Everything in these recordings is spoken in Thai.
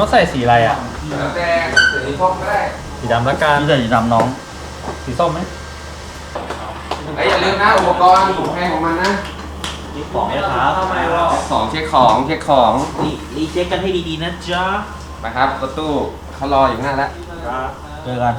ต้องใส่สีอะไรอะแล้วแต่สีส้มก็ได้สีดำละกันนี่จะดำน้อง สีส้มไหมไอ้ยอย่าลืมนะอุปกรณ์ของแพงของมันนะนี่ของนะครับของเช็คของเช็คของรีรีเช็คกันให้ดีๆนะจ๊ะ นะครับรถตู้เขารออยู่หน้าแล้ว เจอกัน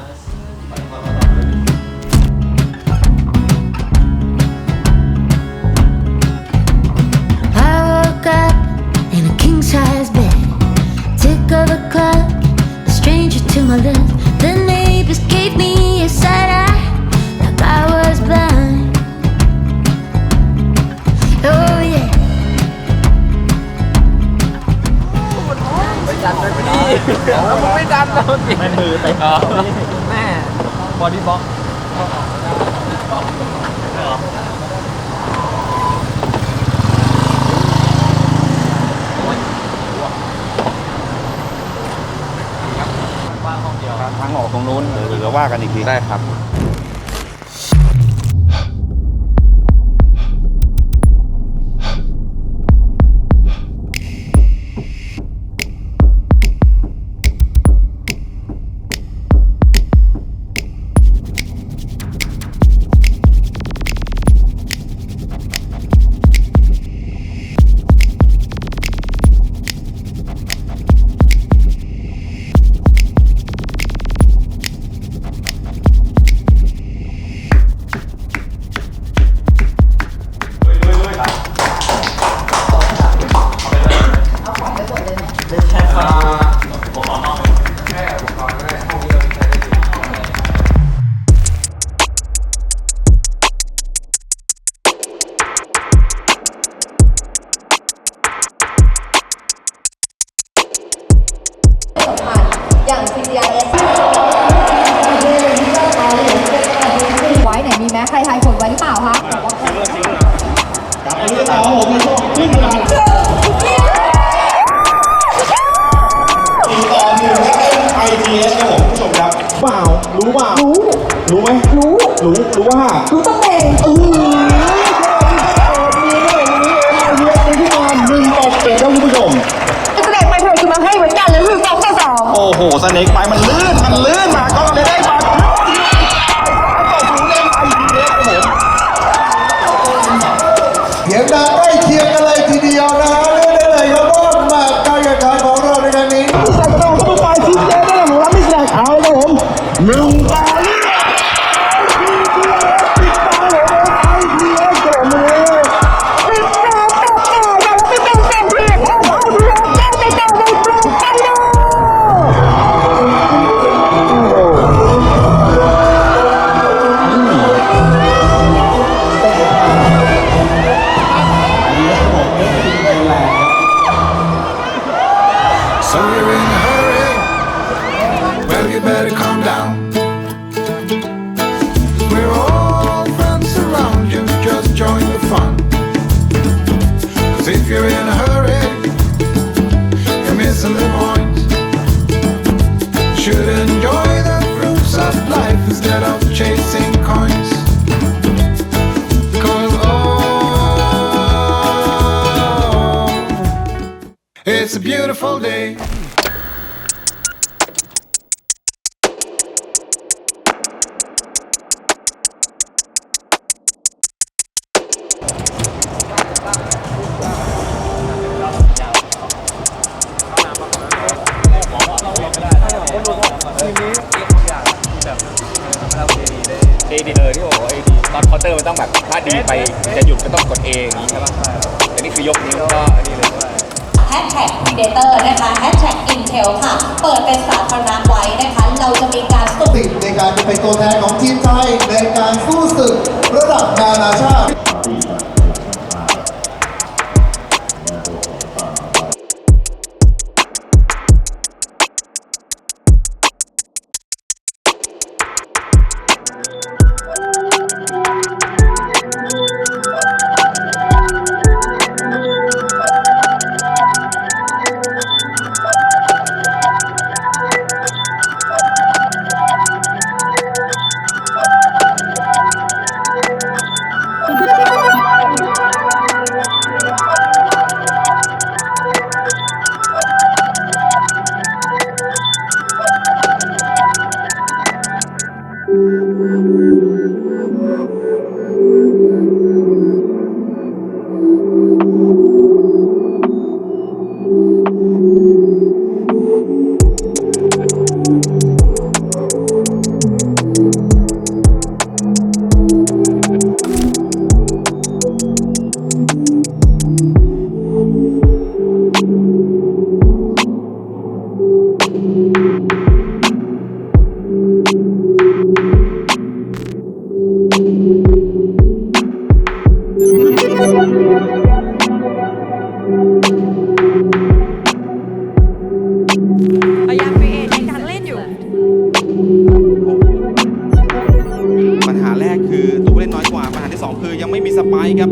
ดันไปพี่แล้วมึงไม่ดันเราสิแม่มือเต็ปแม่บอดี้บ็อกทางออกตรงนู้นหรือว่ากันอีกทีได้ครับ ไหมใครทายผลไว้หรือเปล่าคะ ITS ครับผมผู้ชมครับเปล่ารู้เปล่ารู้รู้ไหมรู้รู้รู้ว่ารู้ต้องเองเออมีด้วยวันนี้ ITS เป็นที่มาหนึ่งต่อเจ็ดครับคุณผู้ชมแสดงไปเถอะคือมาให้เหมือนกันเลยคือสองต่อสองโอ้โหสเน็กไปมันลื่นมันลื่นมาก็ beautiful day. เอดีเลยที่บอกว่าเอดีตอนเคาน์เตอร์มันต้องแบบถ้าดีไปจะหยุดก็ต้องกดเองอย่างนี้ใช่ป่ะอันนี้คือยกนิ้วก็อันนี้เลย แฮชแท็กวีเดเตอร์นะคะแฮชแท็กอินเทลค่ะ เปิดเป็นสาธารณะไว้นะคะ เราจะมีการสุ่มติดในการจะเป็นตัวแทนของทีมไทยในการสู้ Thank you.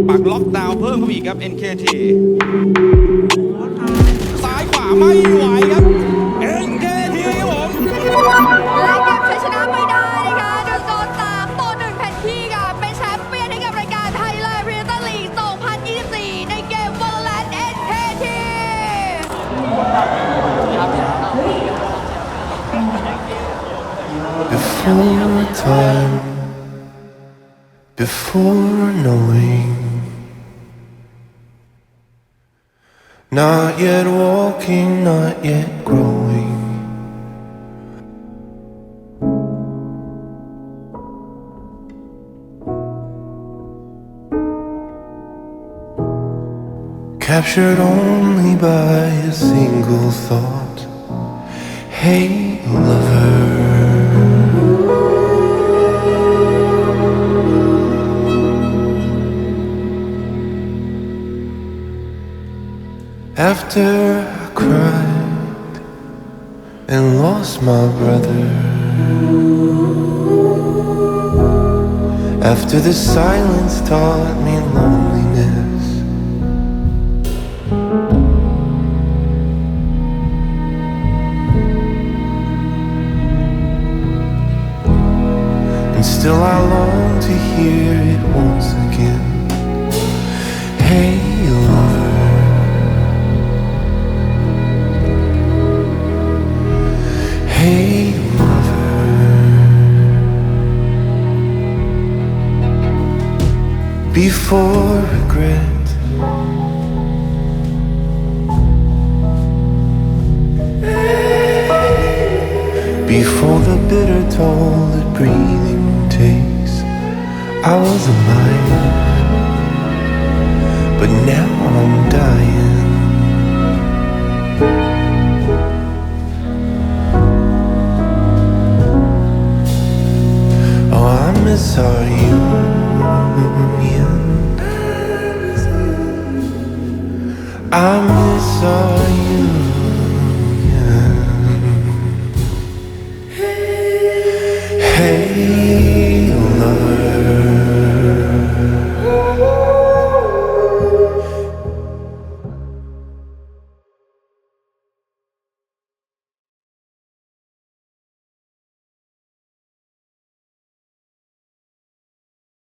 ปค์ครับปักล็อกดาวน์เพิ่มเข้าไปอีกครับ NKT ซ้ายขวาไม่ไหวครับ NKT ครับผมและเก็บชัยชนะไม่ได้นะคะโดนโดนตามต่อหนึ่งแผ่นที่ค่ะเป็นแชมป์เปี้ยนให้กับรายการไทยแลนด์พรีเมียร์ลีก 2024 ในเกม Valorant NKT Before time, before knowing, not yet walking, not yet growing. Captured only by a single thought. Hey, lover. After I cried and lost my brother, after the silence taught me loneliness, and still I long to hear it once again. Hey, Before regret. Before the bitter toll that breathing takes, I was alive, but now I'm dying. Oh, I miss our union. I miss our